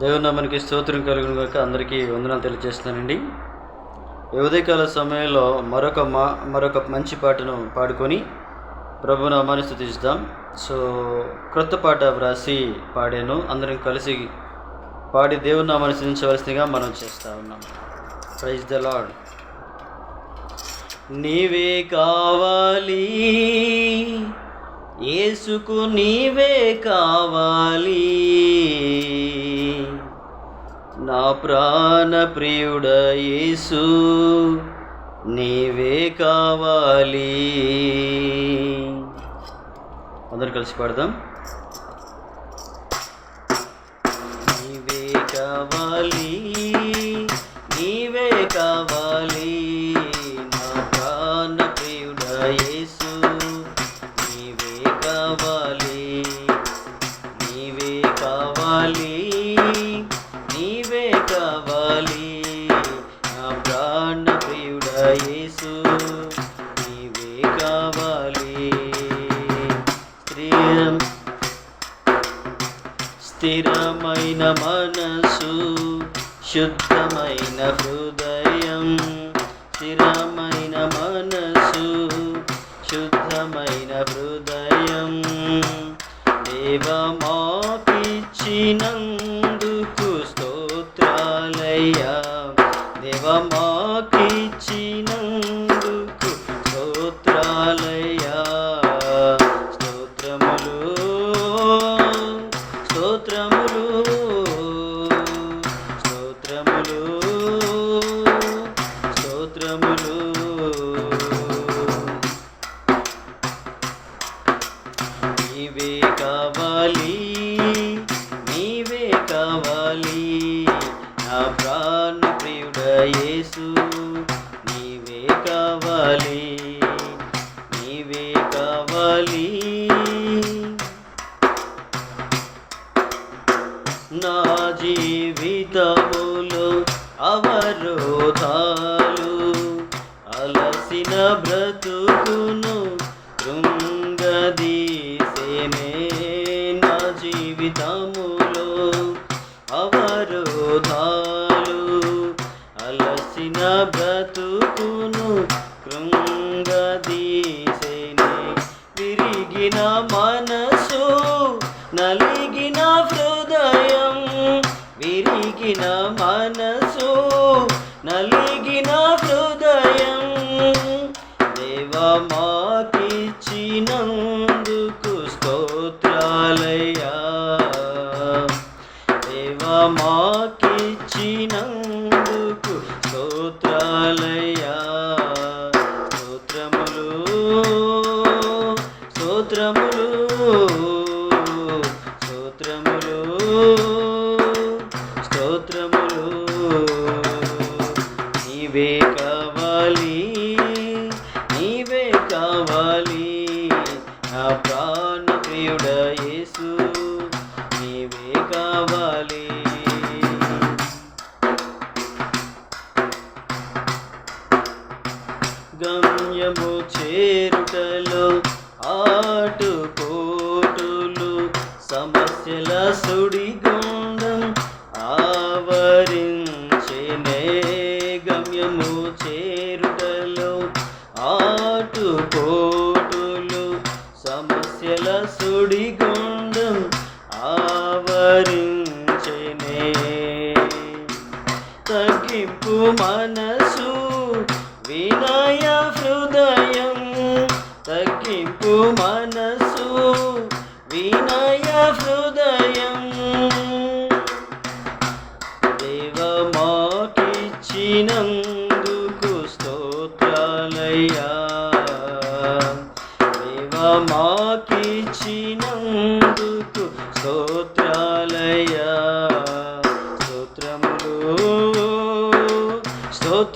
దేవుని మనకి స్తోత్రం కలుగును గాక అందరికీ వందనాలు తెలియజేస్తున్నానండి. ఉదయకాల సమయంలో మరొక మా మరొక మంచి పాటను పాడుకొని ప్రభు నామాన్ని స్థుతిస్తాం సో క్రొత్త పాట వ్రాసి పాడాను. అందరం కలిసి పాడి దేవుని నామాన్ని స్థుతించవలసిందిగా మనం చేస్తూ ఉన్నాం. ప్రైజ్ ద లాడ్ నీవే కావాలి. ఏసుకు నీవే కావాలి. నా ప్రాణ ప్రియుడ నీవే కావాలి. అందరు కలిసి పాడదాం. నీవే కావాలి నీవే కావాలి. స్థిరమైన మనసు శుద్ధమైన హృదయం. స్థిరమైన మనసు శుద్ధమైన హృదయం. దేవమాకిచ్చినందుకు స్తోత్రాలయ్యా. దేవమాకిచ్చినందుకు కావాలి. నా జీవితములు అవరోధాలు అలసిన బ్రతుకును కృంగదీసేనే మనసు నలిగిన హృదయం విరిగిన మనసు నలిగిన హృదయం. దేవమాకిచ్చినందుకు స్తోత్రాలయ్యా. దేవమాకిచ్చినందుకు స్తోత్రాలయ్యా. నీవే కావాలి నీవే కావాలి. నా ప్రాణ ప్రియుడ యేసు నీవే కావాలి. గమ్యము చేరుటలో ఆటుపోటులు సమస్యల సుడిగా తగ్గింపు మనసు వినయ హృదయం. తగ్గింపు మనసు వినయ హృదయం. దేవ మాకిచ్చినందుకు స్తోత్రాలయ్యా. దేవ మాకిచ్చినందుకు స్తోత్రాలయ్యా.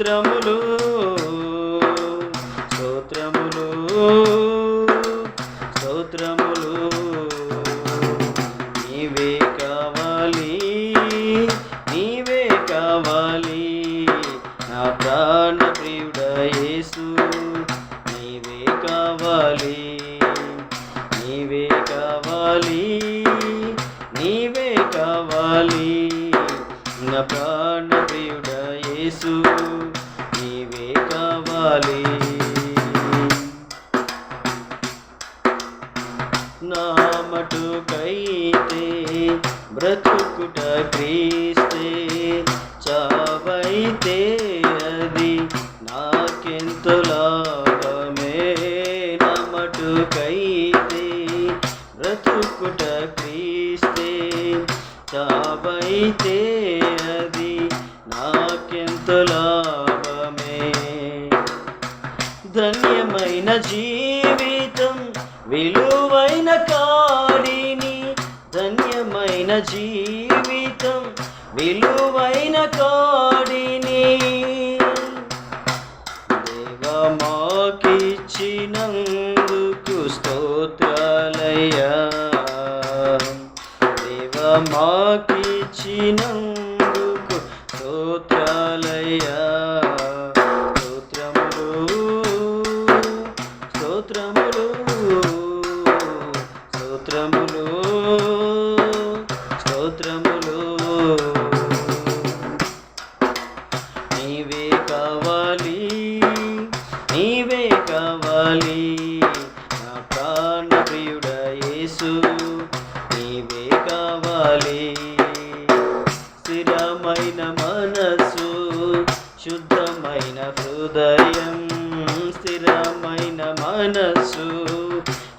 స్తోత్రములు స్తోత్రములు స్తోత్రములు నీవే మటుకైతే బ్రతుకుట క్రీస్తే. చావైతే అది నాకెంత లాభమే నమటుకైతే బ్రతుకుట క్రీస్తే. చావైతే అది నాకెంత లాభమే ధన్యమైన జీవితం విలువైన కా జీవితం విలువైన కాడిని దేవా మాకిచ్చినందుకు స్తోత్రాలయ్యా. దేవా మాకిచ్చినందుకు స్తోత్రాలయ్యా. స్తోత్రములు స్తోత్రములు స్తోత్రములు కావాలి. నా ప్రాణ ప్రియుడ యేసు నీవే కావాలి. స్థిరమైన మనసు శుద్ధమైన హృదయం. స్థిరమైన మనసు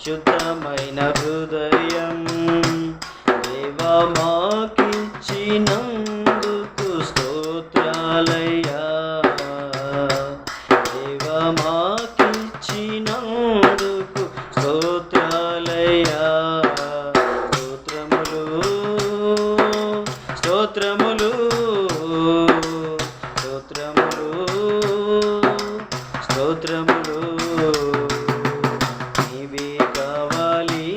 శుద్ధమైన హృదయం. దేవా మాకిచ్చినందుకు స్తోత్రాలయ్యా. దేవా మా స్తోత్రములు నీవే కావాలి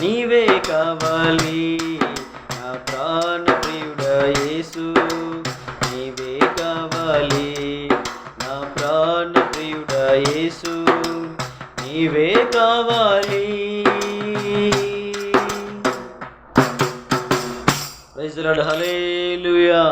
నీవే కావాలి నా ప్రాణ ప్రియుడ యేసు నీవే కావాలి నా ప్రాణ ప్రియుడ యేసు నీవే కావాలి. Praise lord. హల్లెలూయా.